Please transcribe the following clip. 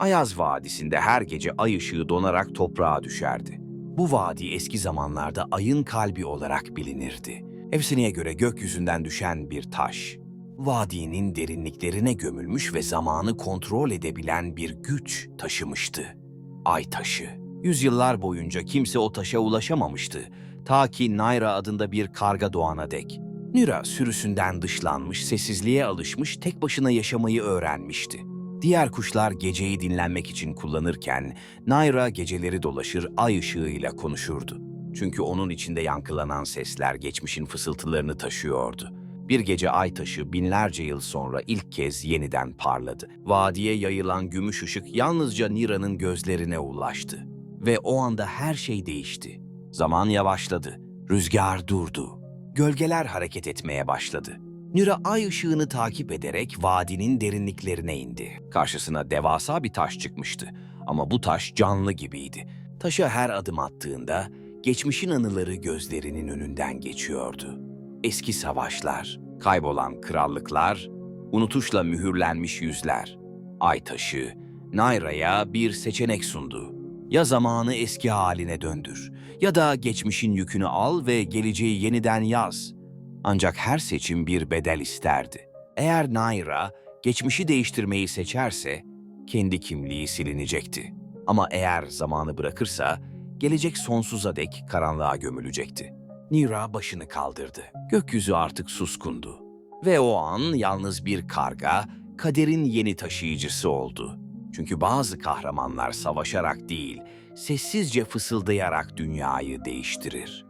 Ayaz Vadisi'nde her gece ay ışığı donarak toprağa düşerdi. Bu vadi eski zamanlarda ayın kalbi olarak bilinirdi. Efsaneye göre gökyüzünden düşen bir taş, vadinin derinliklerine gömülmüş ve zamanı kontrol edebilen bir güç taşımıştı. Ay taşı. Yüzyıllar boyunca kimse o taşa ulaşamamıştı. Ta ki Naira adında bir karga doğana dek. Nira sürüsünden dışlanmış, sessizliğe alışmış, tek başına yaşamayı öğrenmişti. Diğer kuşlar geceyi dinlenmek için kullanırken Naira geceleri dolaşır ay ışığıyla konuşurdu. Çünkü onun içinde yankılanan sesler geçmişin fısıltılarını taşıyordu. Bir gece ay taşı binlerce yıl sonra ilk kez yeniden parladı. Vadiye yayılan gümüş ışık yalnızca Nira'nın gözlerine ulaştı. Ve o anda her şey değişti. Zaman yavaşladı. Rüzgar durdu. Gölgeler hareket etmeye başladı. Nira ay ışığını takip ederek vadinin derinliklerine indi. Karşısına devasa bir taş çıkmıştı. Ama bu taş canlı gibiydi. Taşa her adım attığında geçmişin anıları gözlerinin önünden geçiyordu. Eski savaşlar, kaybolan krallıklar, unutuşla mühürlenmiş yüzler. Ay taşı, Nayra'ya bir seçenek sundu. Ya zamanı eski haline döndür ya da geçmişin yükünü al ve geleceği yeniden yaz. Ancak her seçim bir bedel isterdi. Eğer Naira geçmişi değiştirmeyi seçerse kendi kimliği silinecekti. Ama eğer zamanı bırakırsa gelecek sonsuza dek karanlığa gömülecekti. Nira başını kaldırdı. Gökyüzü artık suskundu. Ve o an yalnız bir karga kaderin yeni taşıyıcısı oldu. Çünkü bazı kahramanlar savaşarak değil, sessizce fısıldayarak dünyayı değiştirir.